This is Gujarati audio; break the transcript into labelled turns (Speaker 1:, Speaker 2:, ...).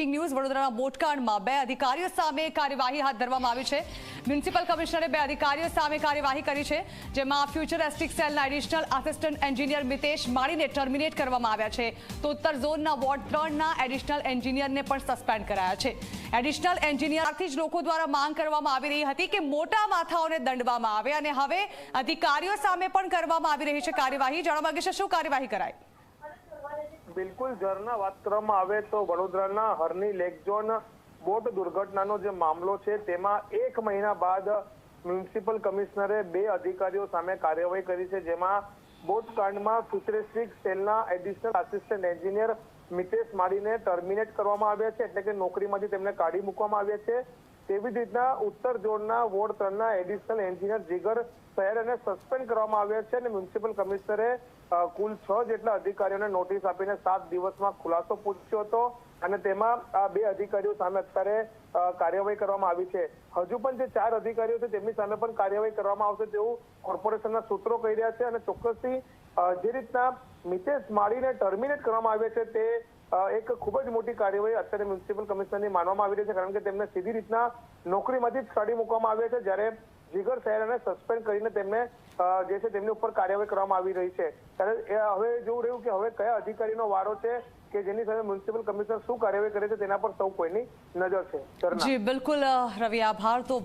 Speaker 1: Breaking news. વડોદરાના બોટકાંડમાં બે અધિકારીઓ સામે કાર્યવાહી હાથ ધરવામાં આવી છે. મ્યુનિસિપલ કમિશનરે બે અધિકારીઓ સામે કાર્યવાહી કરી છે, જેમાં ફ્યુચરિસ્ટિક સેલના એડિશનલ આસિસ્ટન્ટ એન્જિનિયર મિતેશ માળીને ટર્મિનેટ કરવામાં આવ્યા છે. તો ઉત્તર ઝોનના વોર્ડ ત્રણના એડિશનલ એન્જિનિયરને પણ સસ્પેન્ડ કરાયા છે. એડિશનલ એન્જિનિયરથી જ લોકો દ્વારા માંગ કરવામાં આવી રહી હતી કે મોટા માથાઓને દંડવામાં આવે અને હવે અધિકારીઓ સામે પણ કરવામાં આવી રહી છે કાર્યવાહી. જાણવા માંગે છે શું કાર્યવાહી કરાય
Speaker 2: બિલકુલ ઝરના વાત કરવામાં આવે તો વડોદરાના હરની લેક ઝોન બોટ દુર્ઘટનાનો જે મામલો છે, તેમાં એક મહિના બાદ મ્યુનિસિપલ કમિશનરે બે અધિકારીઓ સામે કાર્યવાહી કરી છે, જેમાં બોટ કાંડમાં ફ્યુચરિસ્ટિક સેલના એડિશનલ આસિસ્ટન્ટ એન્જિનિયર મિતેશ માળીને ટર્મિનેટ કરવામાં આવ્યા છે, એટલે કે નોકરીમાંથી તેમને કાઢી મૂકવામાં આવ્યા છે. તેવી જ રીતના ઉત્તર ઝોનના વોર્ડ ત્રણના એડિશનલ એન્જિનિયર જીગર સહેરને સસ્પેન્ડ કરવામાં આવ્યા છે અને મ્યુનિસિપલ કમિશનરે કુલ છ જેટલા અધિકારીઓને નોટિસ આપીને સાત દિવસમાં ખુલાસો પૂછ્યો હતો અને તેમાં આ બે અધિકારીઓ સામે અત્યારે કાર્યવાહી કરવામાં આવી છે. હજુ પણ જે ચાર અધિકારીઓ છે તેમની સામે પણ કાર્યવાહી કરવામાં આવશે તેવું કોર્પોરેશનના સૂત્રો કહી રહ્યા છે અને ચોક્કસથી જે રીતના મિતેશ માળીને ટર્મિનેટ કરવામાં આવે છે તે એક ખૂબ જ મોટી કાર્યવાહી અત્યારે મ્યુનિસિપલ કમિશનરની માનવામાં આવી રહી છે, કારણ કે તેમને સીધી રીતના નોકરીમાંથી જ કાઢી મૂકવામાં આવે છે, જ્યારે જીગર સહેરાને સસ્પેન્ડ કરીને તેમને જે છે તેમની ઉપર કાર્યવાહી કરવામાં આવી રહી છે. ત્યારે હવે જોવું રહ્યું કે હવે કયા અધિકારીનો વારો છે કે જેની સામે મ્યુનિસિપલ કમિશનર શું કાર્યવાહી કરે છે તેના પર સૌ કોઈની નજર છે.
Speaker 1: જી, બિલકુલ રવિ, આભાર. તો